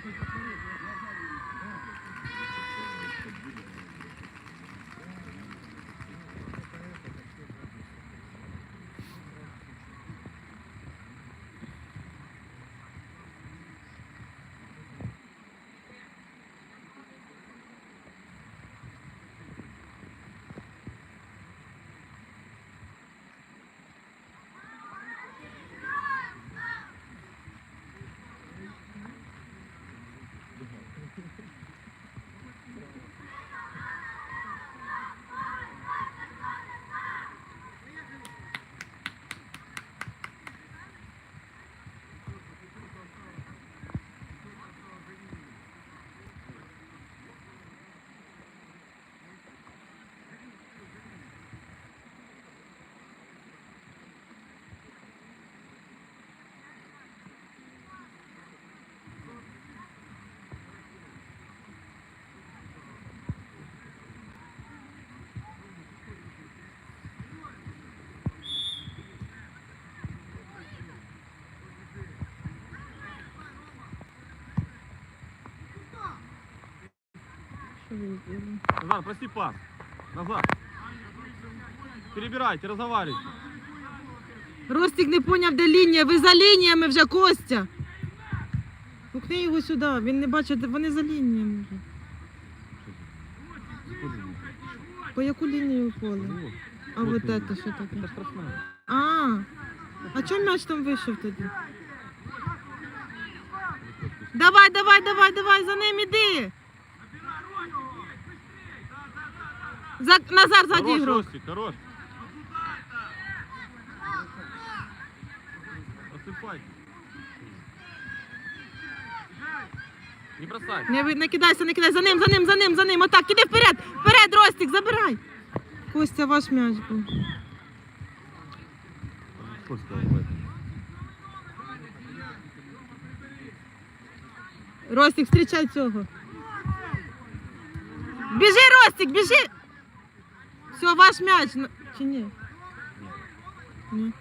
Какой-то курит, я глаза вижу. Назар, прости пас. Назар. Перебирайте, разговаривайте. Ростик не поняв, де лінія. Ви за лініями вже Костя. Пукни його сюди. Він не бачить, де вони за лініями вже. По яку лінію поле? А Вот это що таке? Штрафная. А, а чому м'яч там вийшов тоді? Давай, давай, давай, давай, за ним іди. За, Назар, ззаді Хорош. Ростик, хорош. Не бросай. Не, ви- не кидайся, не кидайся, за ним, за ним, за ним, за ним. Отак, іди вперед, вперед, Ростик, забирай. Костя, ваш м'яч був. Ростик, зустрічай цього. Біжи, Ростик, біжи. Все, ваш м'яч. На- Чи ні? Ні.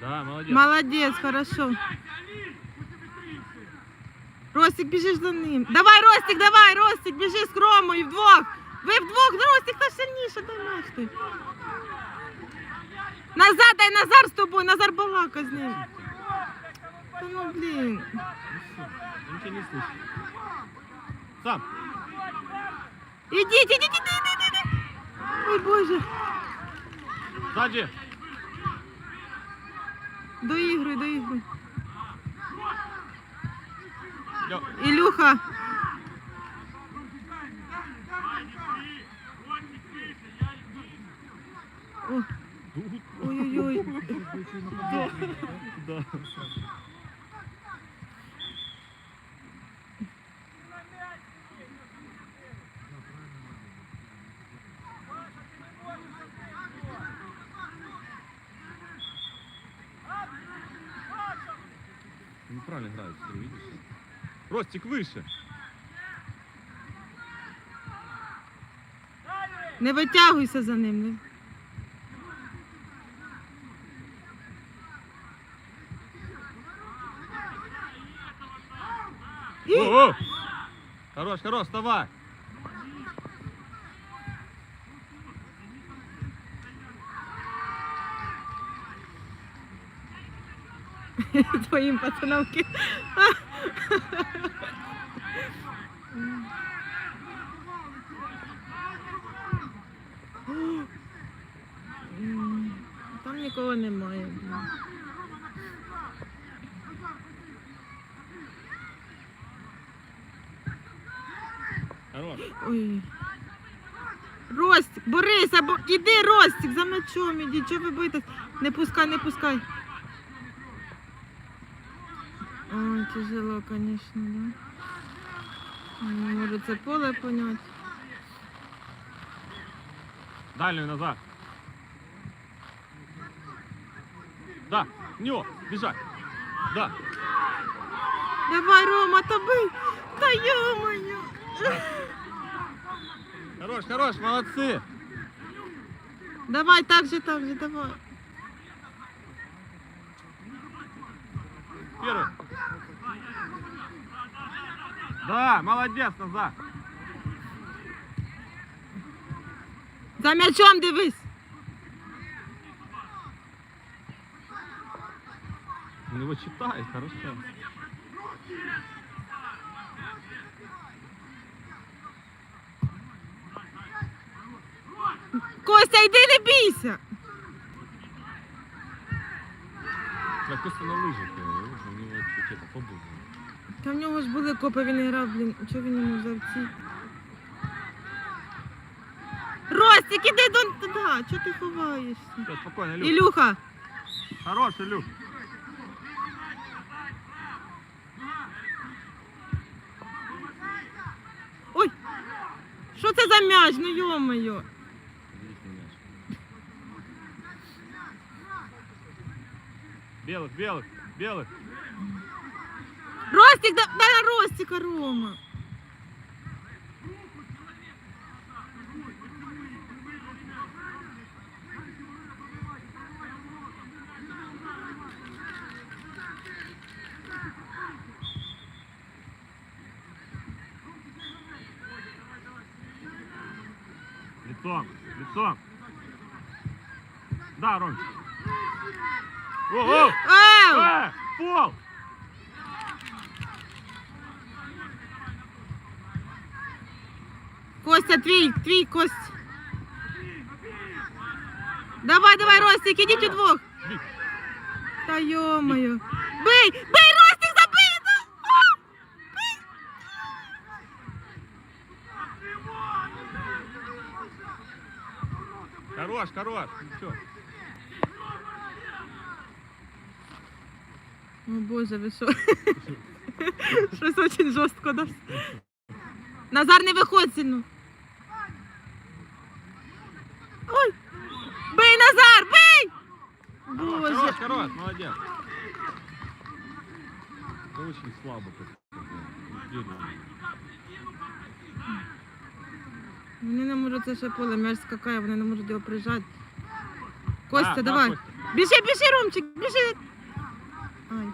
Да, молодец. Молодець, хорошо. Ростик, біжиш за ним. Давай, Ростик, давай, Ростик, біжи з Кромою вдвох. Ви вдвох, Ростик, хто сильніше, дай м'яч ти. Назад, дай Назар з тобою, Назар балака з ним. Та ну, блін. Я ничего не слышу. Сам. Ідіть, ідіть, ідіть, ідіть, ідіть. Ой, Боже. Сзади. Доігруй, доігруй. Лё. Ілюха. О, Ой-ой-ой. Да. Неправильно Ростик выше. Не витягуйся за ним. Не. І- О, о! Хорош, хорош, вставай. Твоїм пацанам. Там нікого немає. Хорош. Ой. Ростик, Борися, бо іди, Ростик, за м'ячом іди, чого ви боїтесь? Не пускай, не пускай. Ой, тяжело, конечно, да. Не можу це поле понять. Дальнюю назад. Да, в него, бежать. Да. Давай, Рома, та бий! Та йо-моє! Хорош, хорош, молодцы. Давай, так же, так же, давай. Первый. Да, молодец, назад. За м'ячом дивись. Он его читает, хорошо. Костя, йди, не бійся. Да, просто на лыжах, э, у него чуть это побыл. Та в нього ж були копи, він грав, блін. Чого він не взяв ці? Ростик, іди до туди, чого ти ховаєшся? Всё, спокойно, Илюх. Ілюха, Хорош, Илюх. ой, що це за м'яч, ну йо-моє. Видите мяч. Белых, белых, белых. Ростик, да, да на Ростика, Рома. Лицом, лицом. Да, Ромчик. О, о! Ау! Э, пол! Костя, твій, твій Кость. Давай, давай, Ростик, ідіть удвох. Бій. Та йо-моє. Бий! Бий, Ростик, забий! ну! А! Бий! Хорош, хорош. Все. О боже, ви що? Щось дуже жорстко да? Назар, не виходь сильно. Ой! Бий, Назар, бий! Хорош, Боже. хорош, молодец. Это очень слабо как-то. Неделю. Вони не можуть це ще поле, м'яч скакає, вони не можуть його прижати. Костя, Да, да, давай. Костя. Біжи, біжи, Ромчик, біжи. Ай.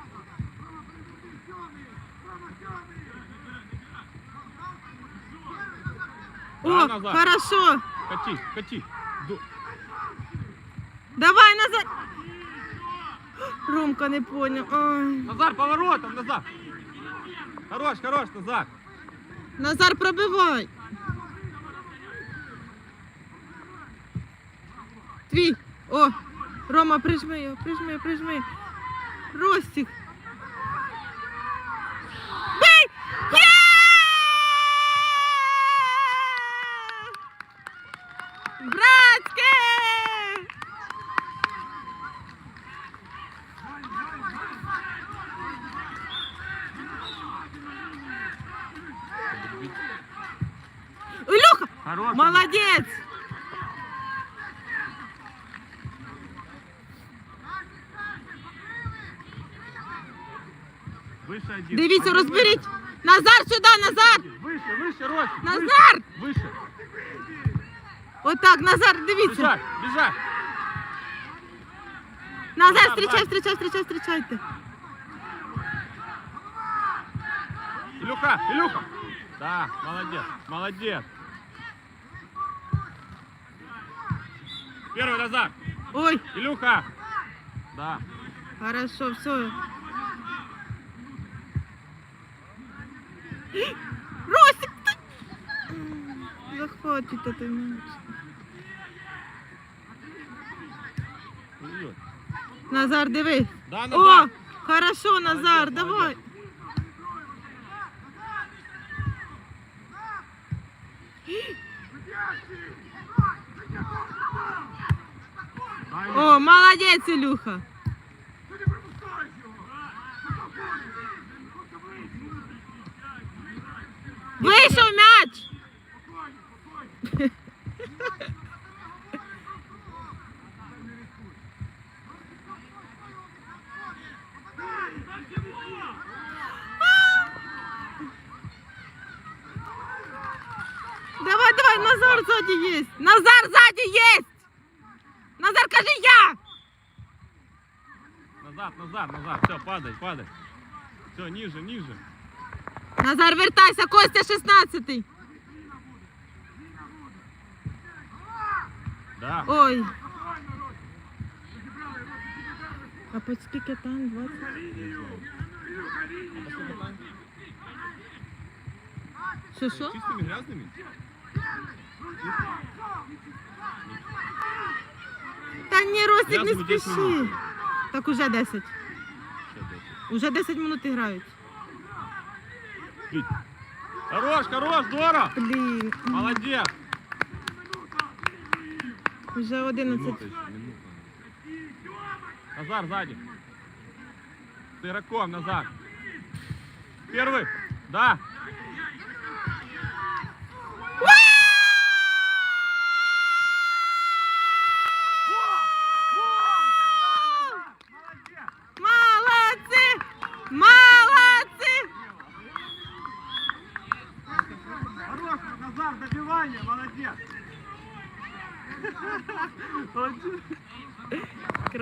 Да, О, Назар. хорошо. Кати, кати. Давай, Назар. Ромка не понял. Ой. Назар, поворотом, Назар. Хорош, хорош, Назар. Назар, пробивай. Твій. О, Рома, прижми його, прижми, прижми. Ростик. Ілюха! Хорош. Молодець! Выше один. Дивіться, Один розберіть. Назар сюди, Назар! выше. Выше, выше, Ростик. Назар! Выше. выше. Отак, Назар, дивіться. Бежать, бежать. Назар, Назар, зустрічай, давай. зустрічай, зустрічай, зустрічайте. Илюха, Илюха. Да, молодец, молодец. Первый Назар. Ой, Илюха. Да. хорошо, все. Ростик, ти... Захватите ти м'яч. Ой-ой. Назар, диви. Да, О, Назар. хорошо, Назар, давай. молодець. Дай ему. О, молодець, Ілюха. Вийшов м'яч. Давай, давай, Назар сзади есть. Назар сзади есть. Назар, кажи я. Назад, назад, назад. Все, падай, падай. Все, ниже, ниже. Назар, вертайся, Костя 16. Да. Ой. А по скільки там? 20? Що, що? Чистыми, грязными? Та ні, Ростик, не Грязными 10 спіши. Так уже 10. Все, дальше. Уже 10 минут грають. Бить. Хорош, хорош, здорово. Блін. Молодец. Уже 11. Минута минута. Назар сзади. С игроком, назад. Первый. Да.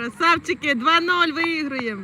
Красавчики, 2-0 виіграємо.